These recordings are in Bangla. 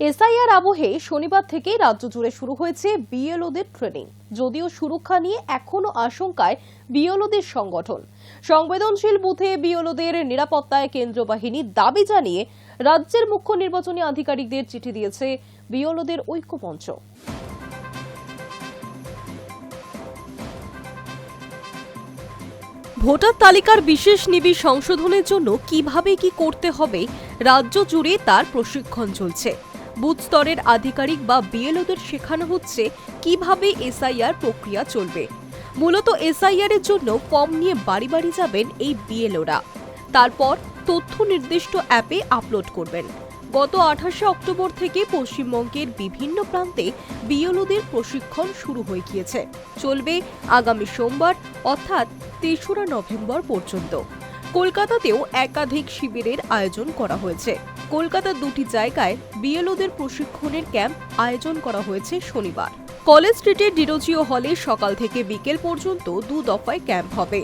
এসআইআর আবহে শনিবার থেকেই রাজ্য জুড়ে শুরু হয়েছে বিএলওদের ট্রেনিং যদিও সুরক্ষা নিয়ে এখনও আশঙ্কায় বিএলওদের সংগঠন। সংবেদনশীল বুথে বিএলওদের নিরাপত্তায় কেন্দ্র বাহিনী দাবি জানিয়ে রাজ্যের মুখ্য নির্বাচনী আধিকারিকদের চিঠি দিয়েছে বিএলওদের ঐক্যমঞ্চ। ভোটার তালিকার বিশেষ নিবিড় সংশোধনের জন্য কীভাবে কি করতে হবে, রাজ্য জুড়ে তার প্রশিক্ষণ চলছে। বুথ স্তরের আধিকারিক বা বিএলওদের শেখানো হচ্ছে কীভাবে এসআইআর প্রক্রিয়া চলবে। মূলত এসআইআর এর জন্য ফর্ম নিয়ে বাড়ি বাড়ি যাবেন এই বিএলওরা। তারপর তথ্য নির্দিষ্ট অ্যাপে আপলোড করবেন। গত আঠাশে অক্টোবর থেকে পশ্চিমবঙ্গের বিভিন্ন প্রান্তে বিএলওদের প্রশিক্ষণ শুরু হয়ে গিয়েছে। চলবে আগামী সোমবার, অর্থাৎ তেসরা নভেম্বর পর্যন্ত। কলকাতাতেও একাধিক শিবিরের আয়োজন করা হয়েছে। কলকাতার দুটি জায়গায় বিএলওদের প্রশিক্ষণের ক্যাম্প আয়োজন করা হয়েছে শনিবার। কলেজ স্ট্রিটের ডিরোজিও হলে সকাল থেকে বিকেল পর্যন্ত দু দফায় ক্যাম্প হবে।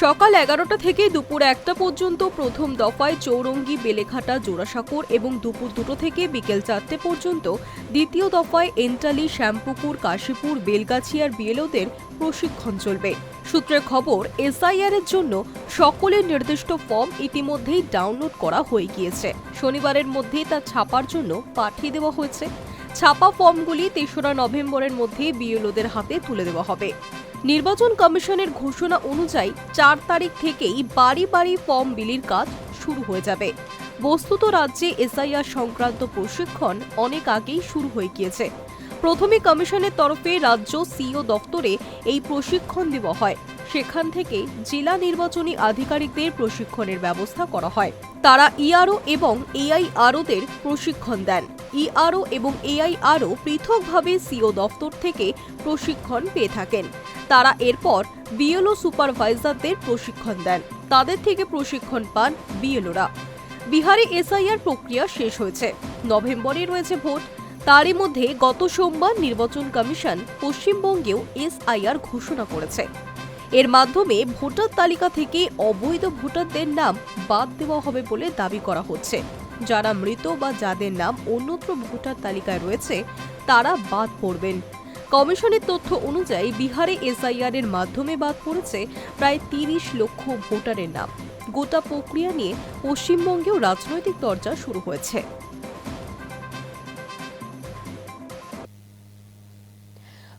সকাল এগারোটা থেকে দুপুর একটা পর্যন্ত প্রথম দফায় চৌরঙ্গি, বেলেঘাটা, জোড়াসাঁকোর এবং দুপুর দুটো থেকে বিকেল চারটে পর্যন্ত দ্বিতীয় দফায় এন্টালি, শ্যামপুকুর, কাশীপুর বেলগাছিয়ার বিএলওদের প্রশিক্ষণ চলবে। সূত্রের খবর, এসআইআর এর জন্য সকলের নির্দিষ্ট ফর্ম ইতিমধ্যেই ডাউনলোড করা হয়ে গিয়েছে। শনিবারের মধ্যেই তা ছাপার জন্য পাঠিয়ে দেওয়া হয়েছে। ছাপা ফর্মগুলি তেসরা নভেম্বরের মধ্যে বিএলওদের হাতে তুলে দেওয়া হবে। নির্বাচন কমিশনের ঘোষণা অনুযায়ী চার তারিখ থেকেই বাড়ি বাড়ি ফর্ম বিলির কাজ শুরু হয়ে যাবে। বস্তুত রাজ্যে এসআইআর সংক্রান্ত প্রশিক্ষণ অনেক আগেই শুরু হয়ে গিয়েছে। প্রথমে কমিশনের তরফে রাজ্য সিও দপ্তরে এই প্রশিক্ষণ দেওয়া হয়। সেখান থেকে জেলা নির্বাচনী আধিকারিকদের প্রশিক্ষণের ব্যবস্থা করা হয়। তারা ইআরও এবং এআইআরওদের প্রশিক্ষণ দেন। ইআরও এবং এআইআরও পৃথকভাবে সিও দফতর থেকে প্রশিক্ষণ পেয়ে থাকেন। তারা এরপর বিএলও সুপারভাইজারদের প্রশিক্ষণ দেন। তাদের থেকে প্রশিক্ষণ পান বিএলওরা বিহারে এসআইআর প্রক্রিয়া শেষ হয়েছে। নভেম্বরে রয়েছে ভোট। তারই মধ্যে গত সোমবার নির্বাচন কমিশন পশ্চিমবঙ্গেও এসআইআর ঘোষণা করেছে। এর মাধ্যমে ভোটার তালিকা থেকে অবৈধ ভোটারদের নাম বাদ দেওয়া হবে বলে দাবি করা হচ্ছে। যারা মৃত বা যাদের নাম অন্যত্র ভোটার তালিকায় রয়েছে, তারা বাদ পড়বেন। কমিশনের তথ্য অনুযায়ী বিহারে এসআইআর এর মাধ্যমে বাদ পড়েছে প্রায় তিরিশ লক্ষ ভোটারের নাম। গোটা প্রক্রিয়া নিয়ে পশ্চিমবঙ্গেও রাজনৈতিক চর্চা শুরু হয়েছে।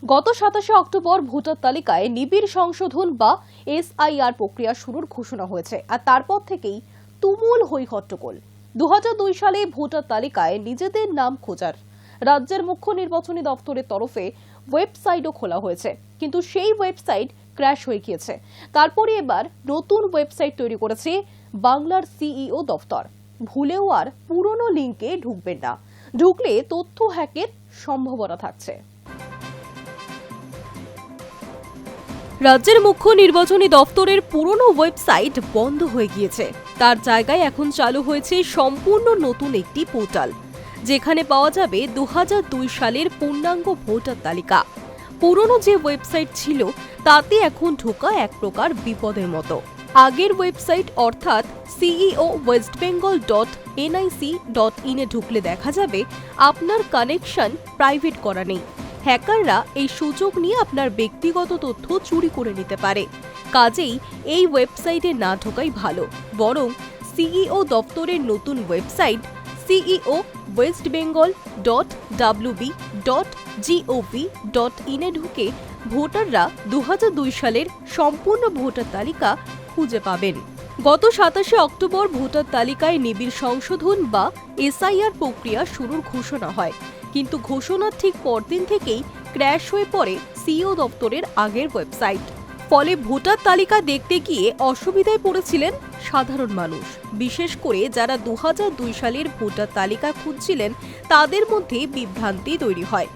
গত সাতাশে অক্টোবর ভোটার তালিকায় নিবিড় সংশোধন বা এসআইআর প্রক্রিয়া শুরুর ঘোষণা হয়েছে। আর তারপর থেকেই তুমুল হই হট্টগোল দু দুই সালে ভোটার তালিকায় নিজেদের নাম খোঁজার। রাজ্যের মুখ্য নির্বাচনী দপ্তরের তরফে ওয়েবসাইটও খোলা হয়েছে। কিন্তু সেই ওয়েবসাইট ক্র্যাশ হয়ে গিয়েছে। তারপরে এবার নতুন ওয়েবসাইট তৈরি করেছে বাংলার সিইও দপ্তর ভুলেও আর পুরনো লিঙ্কে ঢুকবেন না। ঢুকলে তথ্য হ্যাকের সম্ভাবনা থাকছে। রাজ্যের মুখ্য নির্বাচনী দফতরের পুরনো ওয়েবসাইট বন্ধ হয়ে গিয়েছে। তার জায়গায় এখন চালু হয়েছে সম্পূর্ণ নতুন একটি পোর্টাল, যেখানে পাওয়া যাবে দু হাজার দুই সালের পূর্ণাঙ্গ ভোটার তালিকা। পুরনো যে ওয়েবসাইট ছিল, তাতে এখন ঢোকা এক প্রকার বিপদের মতো। আগের ওয়েবসাইট অর্থাৎ CEO west Bengal dot NIC dot ইনে ঢুকলে দেখা যাবে, আপনার কানেকশন প্রাইভেট করা নেই। হ্যাকাররা এই সুযোগ নিয়ে আপনার ব্যক্তিগত তথ্য চুরি করে নিতে পারে। কাজেই এই ওয়েবসাইটে না ঢোকাই ভালো। বরং সিইও দপ্তরের নতুন website CEO west Bengal dot WB dot GOV dot ইনে ঢুকে ভোটাররা দু হাজার দুই সালের সম্পূর্ণ ভোটার তালিকা খুঁজে পাবেন। গত সাতাশে অক্টোবর ভোটার তালিকায় নিবিড় সংশোধন বা এসআইআর প্রক্রিয়া শুরুর ঘোষণা হয়। কিন্তু ঘোষণার ঠিক পরদিন থেকেই ক্র্যাশ হয়ে পড়ে সিও দপ্তরের আগের ওয়েবসাইট। ফলে ভোটার তালিকা দেখতে গিয়ে অসুবিধায় পড়েছিলেন সাধারণ মানুষ। বিশেষ করে যারা দুহাজার দুই সালের ভোটার তালিকা খুঁজছিলেন, তাদের মধ্যে বিভ্রান্তি তৈরি হয়।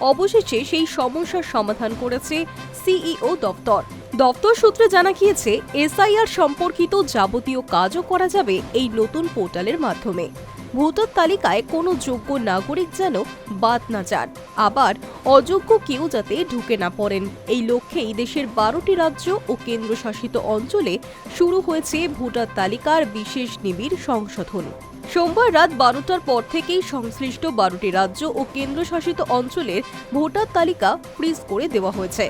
অবশেষে সেই সমস্যার সমাধান করেছে সিইও দপ্তর। দপ্তর সূত্রে জানা গিয়েছে, এসআইআর সম্পর্কিত যাবতীয় কাজও করা যাবে এই নতুন পোর্টালের মাধ্যমে। ভোটার তালিকায় কোনো যোগ্য নাগরিক যেন বাদ না যান। আবার অযোগ্য কেউ যাতে ঢুকে না পড়েন। এই লক্ষ্যেই দেশের বারোটি রাজ্য ও কেন্দ্রশাসিত অঞ্চলে শুরু হয়েছে ভোটার তালিকার বিশেষ নিবিড় সংশোধন। সোমবার রাত বারোটার পর থেকেই সংশ্লিষ্ট বারোটি রাজ্য ও কেন্দ্রশাসিত অঞ্চলের ভোটার তালিকা ফ্রিজ করে দেওয়া হয়েছে।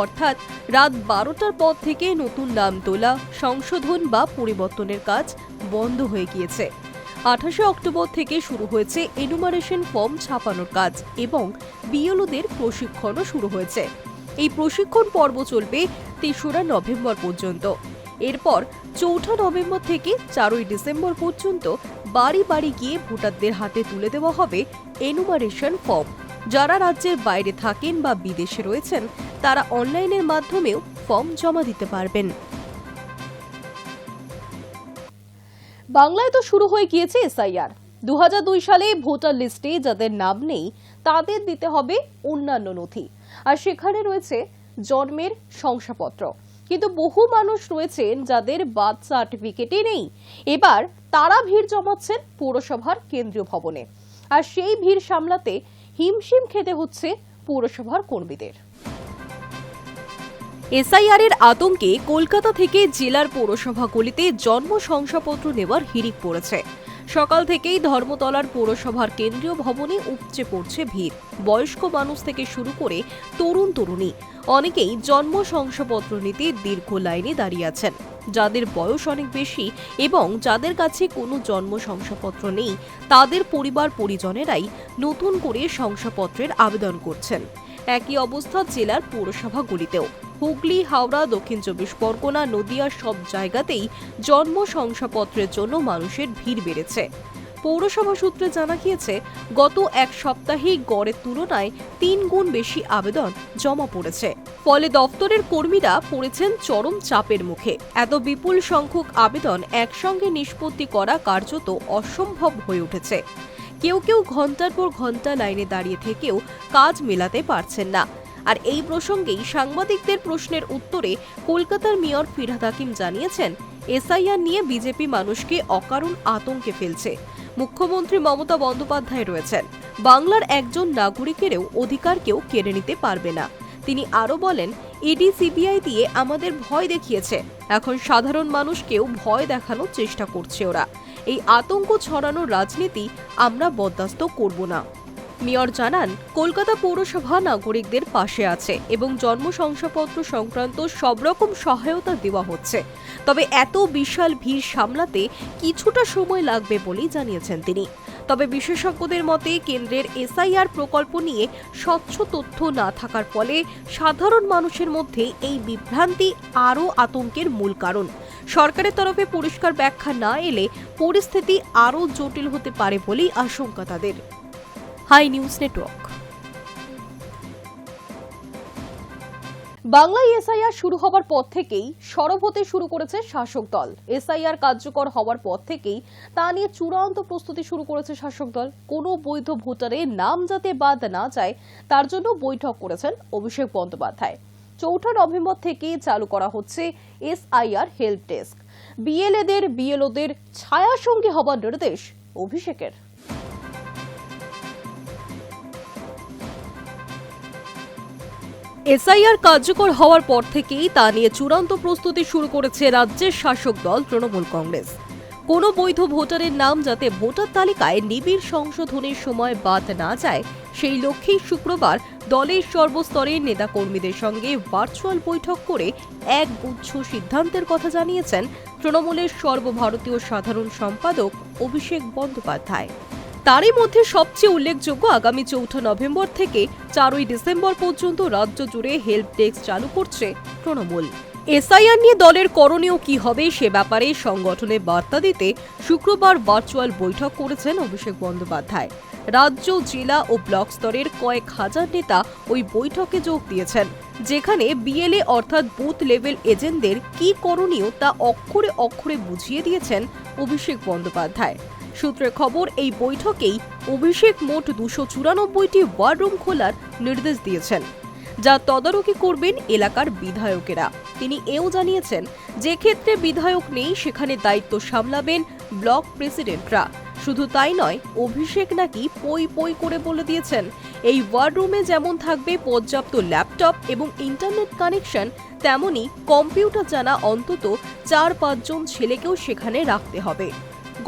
অর্থাৎ রাত বারোটার পর থেকে নতুন নাম তোলা সংশোধন বা পরিবর্তনের কাজ বন্ধ হয়ে গিয়েছে। আঠাশে অক্টোবর থেকে শুরু হয়েছে এনুমারেশন ফর্ম ছাপানোর কাজ এবং বিএলওদের প্রশিক্ষণও শুরু হয়েছে। এই প্রশিক্ষণ পর্ব চলবে তেসরা নভেম্বর পর্যন্ত। এরপর চৌঠা নভেম্বর থেকে চারই ডিসেম্বর পর্যন্ত বাড়ি বাড়ি গিয়ে ভোটারদের হাতে তুলে দেওয়া হবে এনুমারেশন ফর্ম যারা রাজ্যের বাইরে থাকেন বা বিদেশে রয়েছেন, তারা অনলাইনের মাধ্যমেও ফর্ম জমা দিতে পারবেন। বাংলায় তো শুরু হয়ে গিয়েছে এসআইআর। দু হাজার দুই সালে ভোটার লিস্টে যাদের নাম নেই, তাদের দিতে হবে অন্যান্য নথি। আর সেখানে রয়েছে জন্মের শংসাপত্র। কিন্তু বহু মানুষ রয়েছেন যাদের বার্থ সার্টিফিকেটই নেই। এবার তারা ভিড় জমাচ্ছেন পৌরসভার কেন্দ্রীয় ভবনে। আর সেই ভিড় সামলাতে হিমশিম খেতে হচ্ছে পৌরসভার কর্মীদের। এসআইআর এর আতঙ্কে কলকাতা থেকে জেলার পৌরসভাগুলিতে জন্ম শংসাপত্র নেওয়ার হিড়িক পড়েছে। সকাল থেকেই ধর্মতলার পৌরসভার কেন্দ্রীয় ভবনে উপচে পড়ছে ভিড়। বয়স্ক মানুষ থেকে শুরু করে তরুণ তরুণী। অনেকেই জন্ম শংসাপত্র নিতে দীর্ঘ লাইনে দাঁড়িয়ে আছেন। যাদের বয়স অনেক বেশি এবং যাদের কাছে কোনো জন্ম শংসাপত্র নেই, তাদের পরিবার পরিজনেরাই নতুন করে শংসাপত্রের আবেদন করছেন। একই অবস্থা জেলার পৌরসভাগুলিতেও হুগলি, হাওড়া, দক্ষিণ চব্বিশ পরগনা নদিয়ার সব জায়গাতেই জন্ম শংসাপত্রের জন্য মানুষের ভিড় বেড়েছে। পৌরসভা সূত্রে জানা গিয়েছে, গত এক সপ্তাহেই গড়ের তুলনায় তিন গুণ বেশি আবেদন জমা পড়েছে। ফলে দপ্তরের কর্মীরা পড়েছেন চরম চাপের মুখে। এত বিপুল সংখ্যক আবেদন একসঙ্গে নিষ্পত্তি করা কার্যত অসম্ভব হয়ে উঠেছে। কেউ কেউ ঘণ্টার পর ঘণ্টা লাইনে দাঁড়িয়ে থেকেও কাজ মেলাতে পারছেন না। আর এই প্রসঙ্গেই সাংবাদিকদের প্রশ্নের উত্তরে কলকাতার মেয়র ফিরহাদ হাকিম জানিয়েছেন, এসআইআর নিয়ে বিজেপি মানুষকে অকারণ আতঙ্কে ফেলছে। মুখ্যমন্ত্রী মমতা বন্দ্যোপাধ্যায় রয়েছেন। বাংলার একজন নাগরিকেরও অধিকার কেউ কেড়ে নিতে পারবে না। তিনি আরও বলেন ইডি সিবিআই দিয়ে আমাদের ভয় দেখিয়েছে। এখন সাধারণ মানুষকেও ভয় দেখানোর চেষ্টা করছে ওরা। এই আতঙ্ক ছড়ানোর রাজনীতি আমরা বরদাস্ত করব না। মেয়র জানান, কলকাতা পৌরসভা নাগরিকদের পাশে আছে এবং জন্ম শংসাপত্র সংক্রান্ত সব রকম সহায়তা দেওয়া হচ্ছে। তবে এত বিশাল ভিড় সামলাতে কিছুটা সময় লাগবে বলেই জানিয়েছেন তিনি। তবে বিশেষজ্ঞদের মতে, কেন্দ্রের এসআইআর প্রকল্প নিয়ে স্বচ্ছ তথ্য না থাকার ফলে সাধারণ মানুষের মধ্যে এই বিভ্রান্তি আরও আতঙ্কের মূল কারণ। সরকারের তরফে পরিষ্কার ব্যাখ্যা না এলে পরিস্থিতি আরও জটিল হতে পারে বলেই আশঙ্কা তাদের। Hi News Network. বাংলায় এসআইআর শুরু হবার পর থেকেই সরব হতে শুরু করেছে শাসক দল। এসআইআর কার্যকর হওয়ার পর থেকেই তা নিয়ে চূড়ান্ত প্রস্তুতি শুরু করেছে শাসক দল। কোনো বৈধ ভোটারের নাম যাতে বাদ না যায়, তার জন্য বৈঠক করেছেন অভিষেক বন্দ্যোপাধ্যায়। চৌঠা নভেম্বর থেকে চালু করা হচ্ছে এসআইআর হেল্প ডেস্ক। বিএলএদের, বিএলওদের ছায়া সঙ্গী হবার নির্দেশ অভিষেকের। এসআইআর কার্যকর হওয়ার পর থেকেই তা নিয়ে চূড়ান্ত প্রস্তুতি শুরু করেছে রাজ্যের শাসক দল তৃণমূল কংগ্রেস। কোনো বৈধ ভোটারের নাম যাতে ভোটার তালিকায় নিবিড় সংশোধনের সময় বাদ না যায়, সেই লক্ষ্যেই শুক্রবার দলের সর্বস্তরের নেতাকর্মীদের সঙ্গে ভার্চুয়াল বৈঠক করে এক গুচ্ছ সিদ্ধান্তের কথা জানিয়েছেন তৃণমূলের সর্বভারতীয় সাধারণ সম্পাদক অভিষেক বন্দ্যোপাধ্যায়। তারই মধ্যে সবচেয়ে উল্লেখযোগ্য আগামী চৌঠা নভেম্বর থেকে চারই ডিসেম্বর পর্যন্ত রাজ্য জুড়ে হেল্প ডেস্ক চালু করছে তৃণমূল। এসআইআর নিয়ে দলের করণীয় কি হবে সে ব্যাপারে সংগঠনে বার্তা দিতে শুক্রবার ভার্চুয়াল বৈঠক করেছেন অভিষেক বন্দ্যোপাধ্যায়। রাজ্য, জেলা ও ব্লক স্তরের কয়েক হাজার নেতা ওই বৈঠকে যোগ দিয়েছেন, যেখানে বিএলএ অর্থাৎ বুথ লেভেল এজেন্টদের কি করণীয় তা অক্ষরে অক্ষরে বুঝিয়ে দিয়েছেন অভিষেক বন্দ্যোপাধ্যায়। সূত্রে খবর, এই বৈঠকেই অভিষেক মোট দুশো চুরানব্বইটি ওয়ার রুম খোলার নির্দেশ দিয়েছেন। যা তদারকি করবেন এলাকার বিধায়কেরা। তিনি এও জানিয়েছেন, যে ক্ষেত্রে বিধায়ক নেই, সেখানে দায়িত্ব সামলাবেন ব্লক প্রেসিডেন্টরা। শুধু তাই নয়, অভিষেক নাকি পই পই করে বলে দিয়েছেন, এই ওয়ার রুমে যেমন থাকবে পর্যাপ্ত ল্যাপটপ এবং ইন্টারনেট কানেকশন, তেমনি কম্পিউটার জানা অন্তত চার পাঁচজন ছেলেকেও সেখানে রাখতে হবে।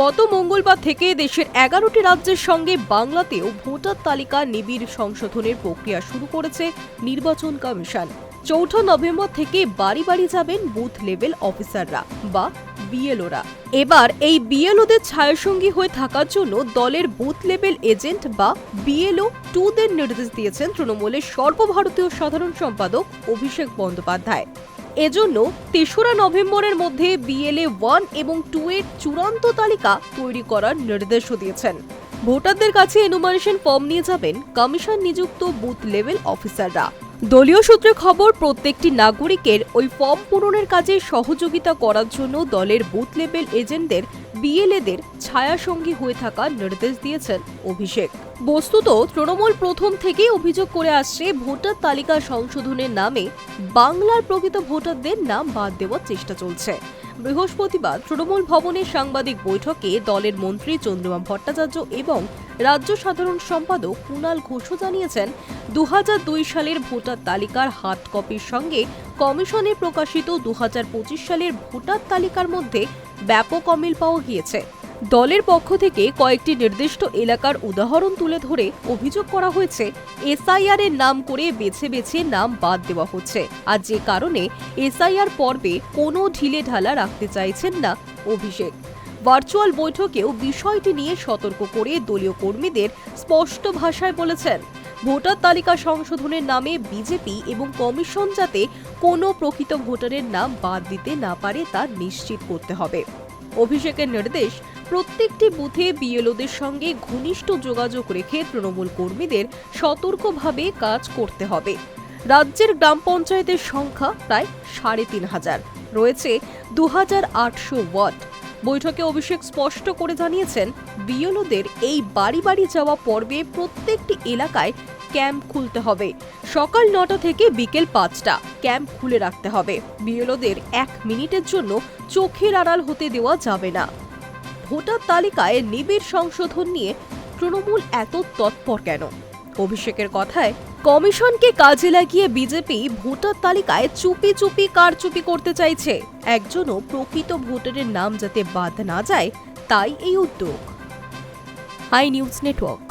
গত মঙ্গলবার থেকে দেশের এগারোটি রাজ্যের সঙ্গে বাংলাতেও ভোটার তালিকা নিবিড় সংশোধনের প্রক্রিয়া শুরু করেছে নির্বাচন কমিশন। চৌঠা নভেম্বর থেকে বাড়ি বাড়ি যাবেন বুথ লেভেল অফিসাররা বা বিএলওরা। এবার এই বিএলওদের ছায়াসঙ্গী হয়ে থাকার জন্য দলের বুথ লেভেল এজেন্ট বা বিএলও টুদের নির্দেশ দিয়েছেন তৃণমূলের সর্বভারতীয় সাধারণ সম্পাদক অভিষেক বন্দ্যোপাধ্যায়। এজন্য তেসরা নভেম্বরের মধ্যে বিএলএ ওয়ান এবং টু এর চূড়ান্ত তালিকা তৈরি করার নির্দেশও দিয়েছেন। ভোটারদের কাছে এনুমারেশন ফর্ম নিয়ে যাবেন কমিশন নিযুক্ত বুথ লেভেল অফিসাররা দলীয় সূত্রে খবর, প্রত্যেকটি নাগরিকের ওই ফর্ম পূরণের কাজে সহযোগিতা করার জন্য দলের বুথ লেভেল এজেন্টদের, বিএলএদের ছায়াসঙ্গী হয়ে থাকার নির্দেশ দিয়েছেন অভিষেক। বস্তুত, তৃণমূল প্রথম থেকেই অভিযোগ করে আসছে, ভোটার তালিকা সংশোধনের নামে বাংলার প্রকৃত ভোটারদের নাম বাদ দেওয়ার চেষ্টা চলছে। বৃহস্পতিবার তৃণমূল ভবনে সাংবাদিক বৈঠকে দলের মন্ত্রী চন্দ্রমা ভট্টাচার্য এবং রাজ্য সাধারণ সম্পাদক কুণাল ঘোষও জানিয়েছেন দু হাজার দুই সালের ভোটার তালিকার হার্ড কপির সঙ্গে কমিশনে প্রকাশিত দু হাজার পঁচিশ সালের ভোটার তালিকার মধ্যে ব্যাপক অমিল পাওয়া গিয়েছে। দলের পক্ষ থেকে কয়েকটি নির্দিষ্ট এলাকার উদাহরণ তুলে ধরে অভিযোগ করা হয়েছে, এসআইআর এর নাম করে বেছে বেছে নাম বাদ দেওয়া হচ্ছে। আর যে কারণে এসআইআর পর্বে কোনো ঢিলে ঢালা রাখতে চাইছেন না অভিষেক। ভার্চুয়াল বৈঠকেও বিষয়টি নিয়ে সতর্ক করে দলীয় কর্মীদের স্পষ্ট ভাষায় বলেছেন, ভোটার তালিকা সংশোধনের নামে বিজেপি এবং কমিশন যাতে কোনো প্রকৃত ভোটারের নাম বাদ দিতে না পারে তা নিশ্চিত করতে হবে। অভিষেকের নির্দেশ প্রত্যেকটি বুথে বিএলওদের সঙ্গে ঘনিষ্ঠ যোগাযোগ রেখে তৃণমূল কর্মীদের সতর্কভাবে কাজ করতে হবে। রাজ্যের গ্রাম পঞ্চায়েতের সংখ্যা প্রায় সাড়ে তিন হাজার। রয়েছে দু হাজার আটশো ওয়ার্ড। বৈঠকে অভিষেক স্পষ্ট করে জানিয়েছেন, বিএলওদের এই বাড়ি বাড়ি যাওয়া পর্বে প্রত্যেকটি এলাকায় ক্যাম্প খুলতে হবে। সকাল নটা থেকে বিকেল পাঁচটা ক্যাম্প খুলে রাখতে হবে। বিএলওদের এক মিনিটের জন্য চোখের আড়াল হতে দেওয়া যাবে না। ভোটার তালিকায় নিবিড় সংশোধন নিয়ে তৃণমূল এত তৎপর কেন? অভিষেকের কথায়, কমিশনকে কাজে লাগিয়ে বিজেপি ভোটার তালিকায় চুপি চুপি কারচুপি করতে চাইছে। একজনও প্রকৃত ভোটারের নাম যাতে বাদ না যায়, তাই এই উদ্যোগ। I News Network.